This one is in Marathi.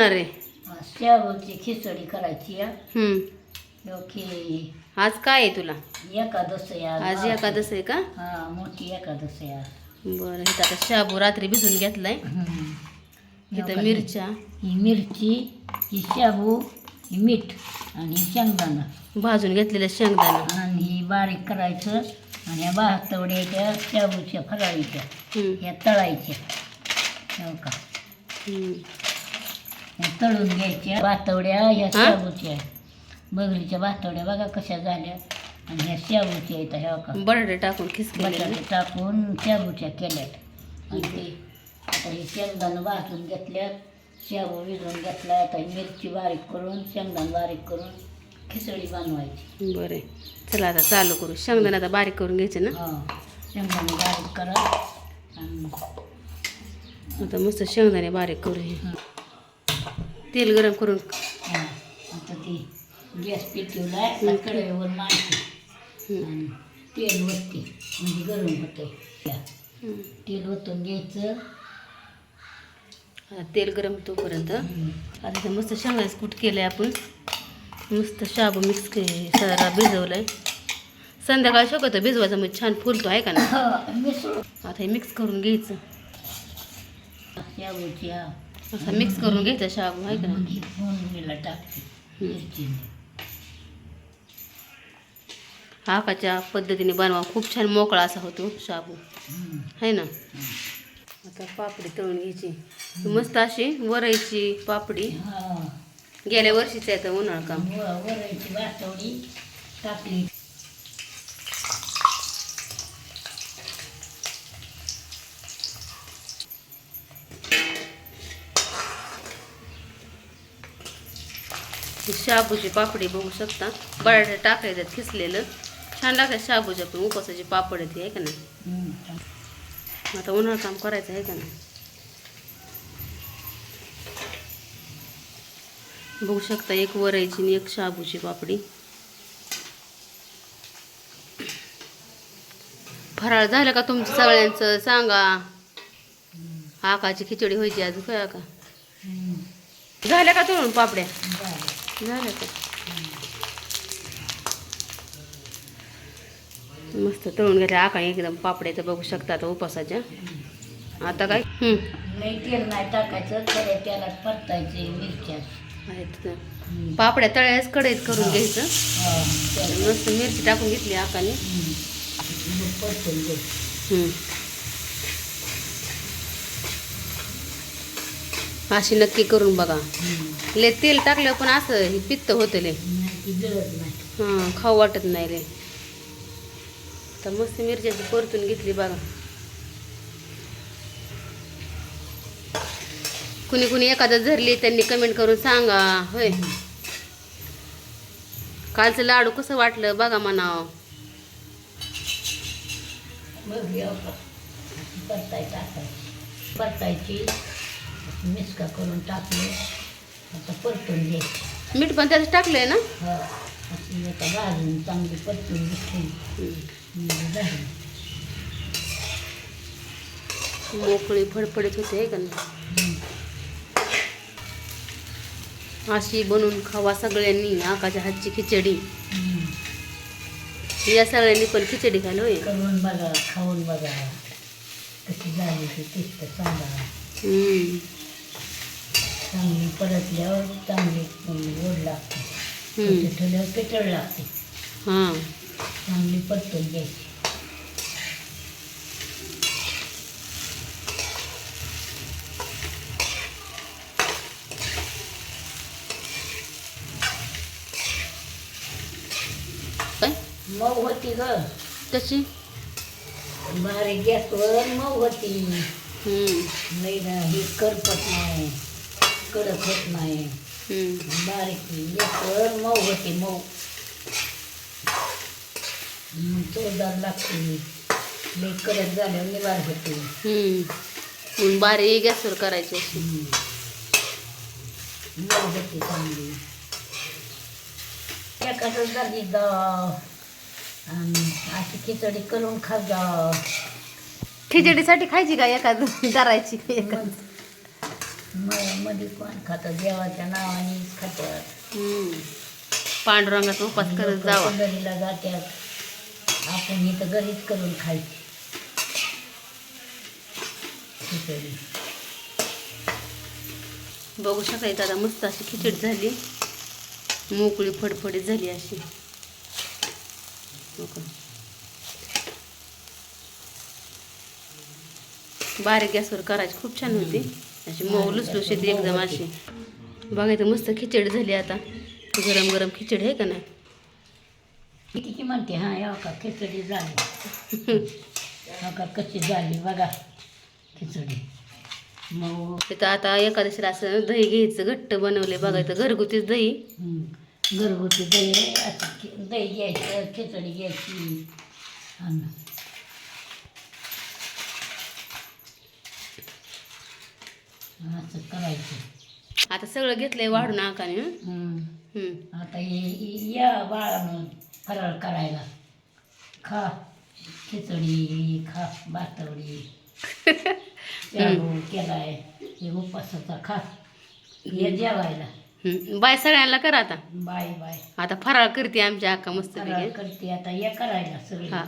अरे शाबूची खिचडी करायची ओके. आज काय आहे तुला? एकादश आहे आज. आज एकादश आहे का? हा मोठी एकादश आहे. बरं इथं आता शाबू रात्री भिजून घेतलाय. इथं मिरच्या. ही मिरची ही शाबू ही मीठ आणि ही शेंगदाणा. भाजून घेतलेल्या शेंगदाणा. आणि ही बारीक करायचं आणि या बाहतवड्याच्या शाबूच्या फराळीच्या हम्म, या तळायच्या. हो का? हम्म. तळून घ्यायच्या. बातवड्या ह्या? शाबूच्या. बगरीच्या बातवड्या बघा कशा झाल्या. आणि ह्या शाबूच्या आहेत ह्या का बटाटे टाकून बटाटे टाकून शाबूच्या केल्यात. आणि ते आता हे शेंगदाणं भाजून घेतल्यात. शाबू विजून घेतला. आता मिरची बारीक करून शेंगदाणं बारीक करून खिचडी बनवायची. बरं. चला आता चालू करू. शेंगदाणा आता बारीक करून घ्यायचे ना? हा. शेंगदाणे बारीक करा. आणि आता मस्त शेंगदाणे बारीक करू हे. तेल गरम करून. हा, आता ती गॅस पेटवला आहे कढईवर मांडते. हम्म, आणि तेल वतते म्हणजे गरम होते. तेल ओतून घ्यायचं. आता तेल गरम तोपर्यंत हम्म. आता मस्त शेंगदाण्याचं कूट केलं आहे आपण. मस्त शाबू मिक्स के सारा भिजवलं आहे संध्याकाळी शकतो भिजवायचा मग छान फुलतो आहे का ना आता हे मिक्स करून घ्यायचं. शाबूची हा असं मिक्स करून घ्यायचं शाबू आहे का ही हाकाच्या पद्धतीने बनवा. खूप छान मोकळा असा होतो शाबू. आहे ना? आता पापडी तळून घ्यायची. मस्त अशी वरायची पापडी. गेल्या वर्षीचं आहे उन्हाळा काम. वरायची टाकली. ही शाबूची पापडी बघू शकता. बटाटे टाकायचं खिसलेलं. छान लागतात शाबूच्या पण उपासाची पापड आहे ती आहे का नाही. आता उन्हाळा काम करायचं आहे का नाही? बघू शकता एक वरायची आणि एक शाबूची पापडी. फराळ झालं का तुमचं सगळ्यांचं? सांगा. आकाची खिचडी व्हायची अजून काय का. झाल्या का तळून पापड्या? झालं. का मस्त तळून घेतल्या आका एकदम पापड्या तर बघू शकता आता उपासाच्या. आता काय? तेल नाही टाकायचं परतायचे मिरच्या. पापड्या तळ्याच कढईत करून घ्यायचं. मस्त मिरची टाकून घेतली आकाने हम्म. मग परतून घ्यायचं. हम्म. अशी नक्की करून बघा. ले तेल टाकलं पण असं हे पित्त होतं ले हां खाऊ वाटत नाही रे तर मस्त मिरच्याची परतून घेतली बघा. कुणी कुणी एखादं झरली त्यांनी कमेंट करून सांगा. होय. कालचं लाडू कसं वाटलं बघा म्हणाव. परतायची मिसका करून टाकले. आता परतून घ्यायची. मीठ पण त्याचं टाकलंय ना? हा. अशी भाजून चांगली परतून घेतली. म्हणजे झाली मोकळी फडफडीत होते का नाही. अशी बनवून खावा सगळ्यांनी आकाच्या हातची खिचडी. या सगळ्यांनी पण खिचडी खायला होय. करून बघा खाऊन बघा. कशी झाली ती टेस्ट सांगा. हम्म. चांगली परतल्यावर चांगली गोड लागते. ठेवल्यावर पितळ लागते. हां. चांगली परतून घ्यायची. मऊ होती ग. तशी बारीक गॅसवर मऊ होती. हम्म. नाही ना ही करपत नाही. कडक होत नाही. बारीक गॅसवर मऊ होती मऊ. मग चवदार लागते लई कडक झाल्यावर निवार होते. हम्म. बारीक गॅसवर करायची अशी मऊ होती चांगली. एखादं झाली आणि अशी खिचडी करून खा जा खिचडीसाठी खायची का एखाद? करायची का एखाद? म- मध्ये कोण खातं देवाच्या नावाने हम्म. पांडुरंगाचा उपास करत जावा. पंढरीला जात्यात. आपण इथं घरीच करून खायची खिचडी. बघू शकायचं आता मस्त अशी खिचडी झाली. मोकळी फडफडीत झाली अशी. हो का? बारीक गॅसवर करायची खूप छान होती. अशी मऊ लुसलुशीत एकदम अशी. बघायचं मस्त खिचडी झाली आता. गरम गरम खिचडी आहे का नाही? कितीची म्हणते हा या का? खिचडी झाली. हो का? कशी झाली? बघा. खिचडी. मग तिथं आता एकादशीला असं दही घ्यायचं घट्ट बनवले बघायचं घरगुतीच दही. घरगुती दही असं दही घ्यायचं खिचडी घ्यायची. असं करायचं. आता सगळं घेतलंय वाढून आकाने हं? हं. हं. आता ये- बाळानं फराळ करायला. खा खिचडी खा बातवडी शाबू केलाय हे उपासाचा खा. ये जेवायला. हं. बाय सगळ्यांना करा आता. Bye bye. आता फराळ करते आमच्या आका मस्त फराळ करते आता या करायला सगळी हा.